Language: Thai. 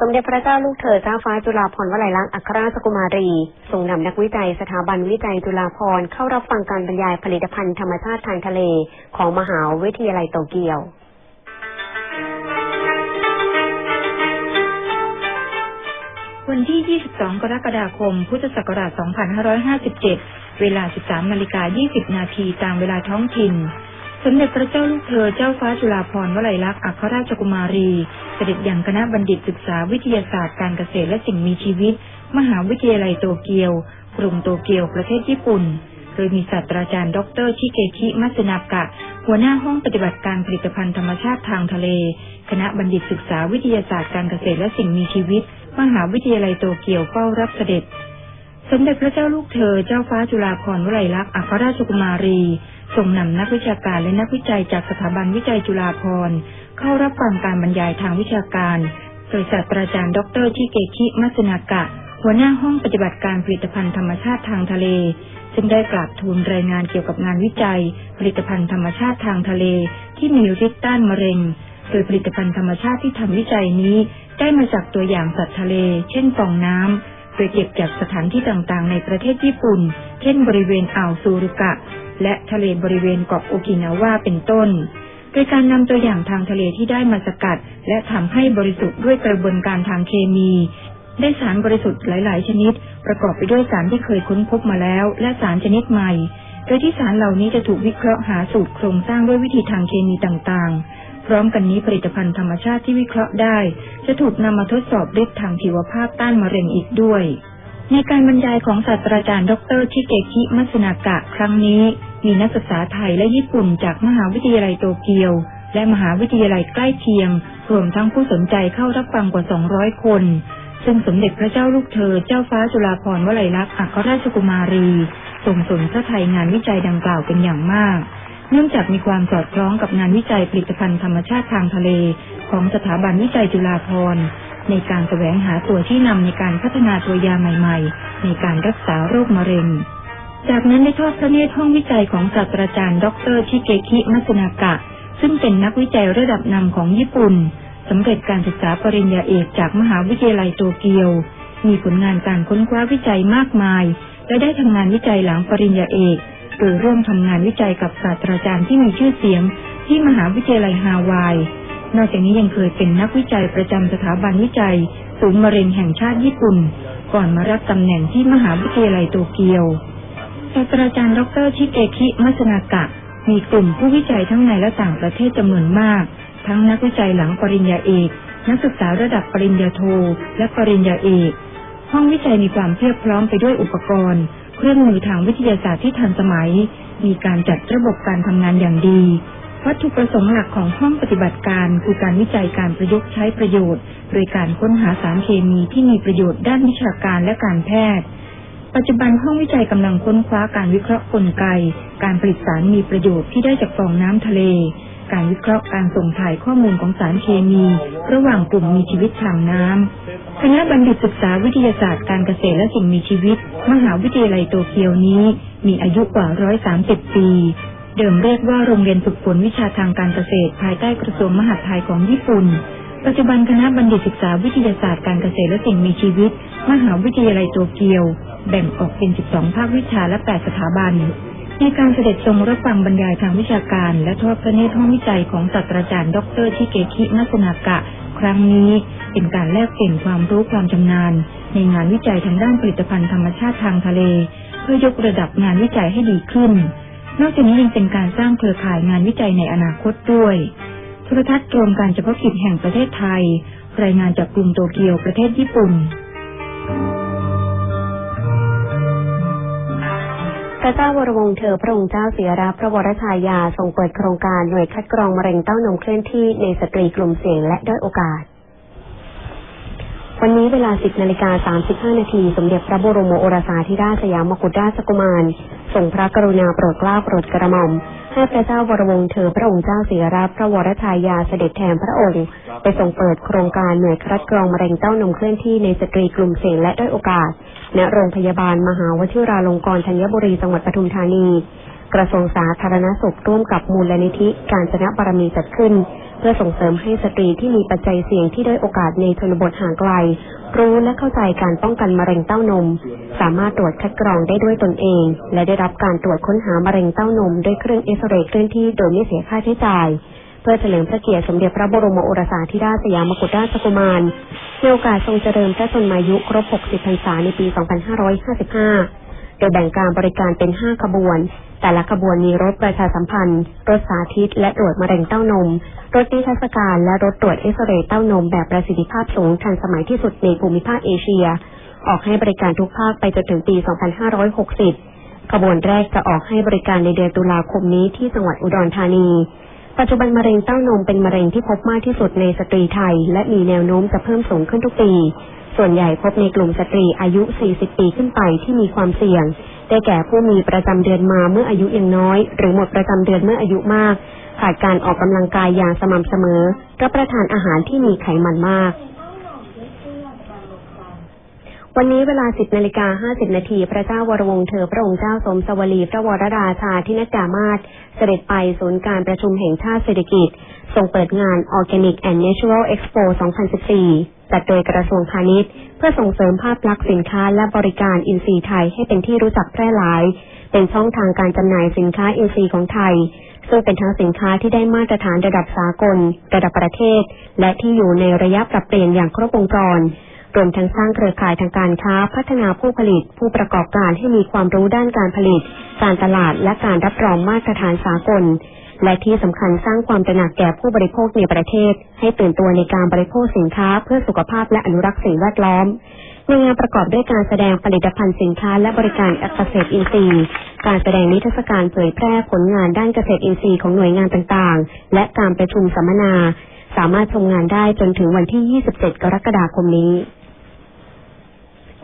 สมเด็จพระเจ้าลูกเธอเจ้าฟ้าจุฬาภรณ์วลัยลักษณ์อัครราชกุมารีทรงนำนักวิจัยสถาบันวิจัยจุฬาภรณ์เข้ารับฟังการบรรยายผลิตภัณฑ์ธรรมชาติทางทะเลของมหาวิทยาลัยโตเกียว วันที่ 22 กรกฎาคม พุทธศักราช 2557 เวลา 13นาฬิกา20 นาทีตามเวลาท้องถิ่น สมเด็จพระเจ้าลูกเธอเจ้าฟ้าจุฬาภรณ์วลัยลักษณ์อัครราชกุมารี เสด็จยังคณะบัณฑิตศึกษาวิทยาศาสตร์การเกษตรและสิ่งมีชีวิต มหาวิทยาลัยโตเกียว กรุงโตเกียวประเทศญี่ปุ่น โดยมีศาสตราจารย์ดอกเตอรชิเกคิมัสนากะ หัวหน้าห้องปฏิบัติการผลิตภัณฑ์ธรรมชาติทางทะเล คณะบัณฑิตศึกษาวิทยาศาสตร์การเกษตรและสิ่งมีชีวิต มหาวิทยาลัยโตเกียวเฝ้ารับเสด็จสมเด็จพระเจ้าลูกเธอ เจ้าฟ้าจุฬาภรณ์วลัยลักษณ์อัครราชกุมารี ทรงนำนักวิชาการและนักวิจัยจากสถาบันวิจัยจุฬาภรณ์ เข้ารับฟังการบรรยายทางวิชาการ โดยศาสตราจารย์ดอกเตอรชิเกคิมัสนากะ หัวหน้าห้องปฏิบัติการผลิตภัณฑ์ธรรมชาติทางทะเล ซึ่งได้กราบทูลรายงานเกี่ยวกับงานวิจัย ผลิตภัณฑ์ธรรมชาติทางทะเล ที่มีฤทธิ์ต้านมะเร็ง โดยผลิตภัณฑ์ธรรมชาติที่ทำวิจัยนี้ ได้มาจากตัวอย่างสัตว์ทะเล เช่นฟองน้ำโดยเก็บจากสถานที่ต่างๆ ในประเทศญี่ปุ่น เช่นบริเวณอ่าวซูรุกะ และทะเลบริเวณเกาะโอกินาวาเป็นต้น โดยการนำตัวอย่างทางทะเลที่ได้มาสกัด และทำให้บริสุทธิ์ด้วยกระบวนการทางเคมี ได้สารบริสุทธิ์หลาย ๆ ชนิด ประกอบไปด้วยสารที่เคยค้นพบมาแล้ว และสารชนิดใหม่ โดยที่สารเหล่านี้จะถูกวิเคราะห์หาสูตรโครงสร้างด้วยวิธีทางเคมีต่างๆพร้อมกันนี้ผลิตภัณฑ์ธรรมชาติที่วิเคราะห์ได้ จะถูกนำมาทดสอบฤทธิ์ทางชีวภาพต้านมะเร็งอีกด้วย ในการบรรยายของศาสตราจารย์ ดร ชิเกคิมัสนากะ ครั้งนี้ มีนักศึกษาไทยและญี่ปุ่นจากมหาวิทยาลัยโตเกียว และมหาวิทยาลัยใกล้เคียง รวมทั้งผู้สนใจเข้ารับฟังกว่า 200 คน ซึ่งสมเด็จพระเจ้าลูกเธอ เจ้าฟ้าจุฬาภรณ์วลัยลักษณ์อัครราชกุมารีทรงสนพระไทยงานวิจัยดังกล่าวเป็นอย่างมาก เนื่องจากมีความสอดคล้องกับงานวิจัยผลิตภัณฑ์ธรรมชาติทางทะเล ของสถาบันวิจัยจุฬาภรณ์ในการแสวงหาตัวที่นำในการพัฒนาตัวยาใหม่ ๆ ในการรักษาโรคมะเร็ง จากนั้นได้ทอดพระเนตรห้องวิจัยของศาสตราจารย์ ดรชิเกคิมัตสึนากะ ซึ่งเป็นนักวิจัยระดับนำของญี่ปุ่นสำเร็จการศึกษาปริญญาเอกจากมหาวิทยาลัยโตเกียว มีผลงานการค้นคว้าวิจัยมากมาย และได้ทำงานวิจัยหลังปริญญาเอกโดยร่วมทำงานวิจัยกับศาสตราจารย์ที่มีชื่อเสียง ที่มหาวิทยาลัยฮาวาย นอกจากนี้ยังเคยเป็นนักวิจัยประจำสถาบันวิจัยศูนย์มะเร็งแห่งชาติญี่ปุ่น ก่อนมารับตำแหน่งที่มหาวิทยาลัยโตเกียว ศาสตราจารย์ดรชิเกคิมัสนากะ มีกลุ่มผู้วิจัยทั้งในและต่างประเทศจำนวนมาก ทั้งนักวิจัยหลังปริญญาเอก นักศึกษาระดับปริญญาโท และปริญญาเอก ห้องวิจัยมีความเพียบพร้อมไปด้วยอุปกรณ์ เครื่องมือทางวิทยาศาสตร์ที่ทันสมัย มีการจัดระบบการทำงานอย่างดีวัตถุประสงค์หลักของห้องปฏิบัติการคือการวิจัยการประยุกต์ใช้ประโยชน์ โดยการค้นหาสารเคมีที่มีประโยชน์ด้านวิชาการและการแพทย์ ปัจจุบันห้องวิจัยกำลังค้นคว้าการวิเคราะห์กลไก การผลิตสารมีประโยชน์ที่ได้จากฟองน้ำทะเล การวิเคราะห์การส่งถ่ายข้อมูลของสารเคมี ระหว่างกลุ่มมีชีวิตทางน้ำคณะบัณฑิตศึกษาวิทยาศาสตร์การเกษตรและสิ่งมีชีวิต มหาวิทยาลัยโตเกียวนี้ มีอายุกว่า 130 ปี เดิมเรียกว่าโรงเรียนฝึกฝนวิชาทางการเกษตร ภายใต้กระทรวงมหาดไทยของญี่ปุ่นปัจจุบันคณะบัณฑิตศึกษาวิทยาศาสตร์การเกษตรและสิ่งมีชีวิต มหาวิทยาลัยโตเกียว แบ่งออกเป็น 12 ภาควิชาและ 8 สถาบัน ในการเสด็จทรงรับฟังบรรยายทางวิชาการ และทอดพระเนตรห้องวิจัยของศาสตราจารย์ ดรชิเกคินัสนากะ ครั้งนี้เป็นการแลกเปลี่ยนความรู้ความชำนาญ ในงานวิจัยทางด้านผลิตภัณฑ์ธรรมชาติทางทะเล เพื่อยกระดับงานวิจัยให้ดีขึ้น นอกจากนี้ยังเป็นการสร้างเครือข่ายงานวิจัยในอนาคตด้วยโทรทัศน์รวมการเฉพาะกิจแห่งประเทศไทย รายงานจากกรุงโตเกียวประเทศญี่ปุ่น พระเจ้าวรวงศ์เธอพระองค์เจ้าเสียรับพระวรชายาทรงเปิดโครงการหน่วยคัดกรองมะเร็งเต้านมเคลื่อนที่ในสตรีกลุ่มเสี่ยงและด้อยโอกาส วันนี้เวลา 10นาฬิกา35 นาที สมเด็จพระบรมโอรสาธิราชสยามกุฎราชกุมารทรงพระกรุณาโปรดเกล้าโปรดกระหม่อม ให้พระเจ้าวรวงศ์เธอพระองค์เจ้าเสียรับพระวรชายาเสด็จแทนพระองค์ ไปทรงเปิดโครงการหน่วยคัดกรองมะเร็งเต้านมเคลื่อนที่ในสตรีกลุ่มเสี่ยงและด้อยโอกาส ณ โรงพยาบาลมหาวชิราลงกรณ์ธัญบุรีจังหวัดปทุมธานี กระทรวงสาธารณสุขร่วมกับมูลนิธิการจนะบารมีจัดขึ้น เพื่อส่งเสริมให้สตรีที่มีปัจจัยเสี่ยงที่ได้โอกาสในชนบทห่างไกล รู้และเข้าใจการป้องกันมะเร็งเต้านม สามารถตรวจคัดกรองได้ด้วยตนเอง และได้รับการตรวจค้นหามะเร็งเต้านมด้วยเครื่องเอ็กซเรย์เคลื่อนที่โดยไม่เสียค่าใช้จ่ายเพื่อเฉลิมพระเกียรติสมเด็จพระบรมโอรสาธิราชสยามกุฎราชกุมารในโอกาสทรงเจริญพระชนมายุครบ 60 พรรษาในปี 2555 โดยแบ่งการบริการเป็น 5 ขบวน แต่ละขบวนมีรถประชาสัมพันธ์ รถสาธิต และตรวจมะเร็งเต้านม รถนิทรรศการ และรถตรวจเอ็กซเรย์เต้านมแบบประสิทธิภาพสูงทันสมัยที่สุดในภูมิภาคเอเชีย ออกให้บริการทุกภาคไปจนถึงปี 2560 ขบวนแรกจะออกให้บริการในเดือนตุลาคมนี้ที่จังหวัดอุดรธานี ปัจจุบันมะเร็งเต้านมเป็นมะเร็งที่พบมากที่สุดในสตรีไทย และมีแนวโน้มจะเพิ่มสูงขึ้นทุกปี ส่วนใหญ่พบในกลุ่มสตรีอายุ 40 ปีขึ้นไปที่มีความเสี่ยง ได้แก่ผู้มีประจำเดือนมาเมื่ออายุยังน้อย หรือหมดประจำเดือนเมื่ออายุมาก ขาดการออกกำลังกายอย่างสม่ำเสมอ รับประทานอาหารที่มีไขมันมาก วันนี้เวลา 10นาฬิกา50 นาที พระเจ้าวรวงศ์เธอพระองค์เจ้าสมสวลีพระวรราชาธินกามาศเสด็จไปศูนย์การประชุมแห่งชาติเศรษฐกิจทรงเปิดงาน Organic and Natural Expo 2014 จัดโดยกระทรวงพาณิชย์ เพื่อส่งเสริมภาพลักษณ์สินค้าและบริการอินทรีย์ไทยให้เป็นที่รู้จักแพร่หลาย เป็นช่องทางการจำหน่ายสินค้าอินทรีย์ของไทย ซึ่งเป็นทั้งสินค้าที่ได้มาตรฐานระดับสากล ระดับประเทศ และที่อยู่ในระยะปรับเปลี่ยนอย่างครบวงจร รวมทั้งสร้างเครือข่ายทางการค้า พัฒนาผู้ผลิต ผู้ประกอบการให้มีความรู้ด้านการผลิต การตลาดและการรับรองมาตรฐานสากล และที่สำคัญสร้างความตระหนักแก่ผู้บริโภคในประเทศ ให้ตื่นตัวในการบริโภคสินค้า เพื่อสุขภาพและอนุรักษ์สิ่งแวดล้อมในงานประกอบด้วยการแสดงผลิตภัณฑ์สินค้าและบริการเกษตรอินทรีย์ การแสดงนิทรรศการเผยแพร่ผลงานด้านเกษตรอินทรีย์ของหน่วยงานต่างๆ และการประชุมสัมมนา สามารถชมงานได้จนถึงวันที่ 27 กรกฎาคมนี้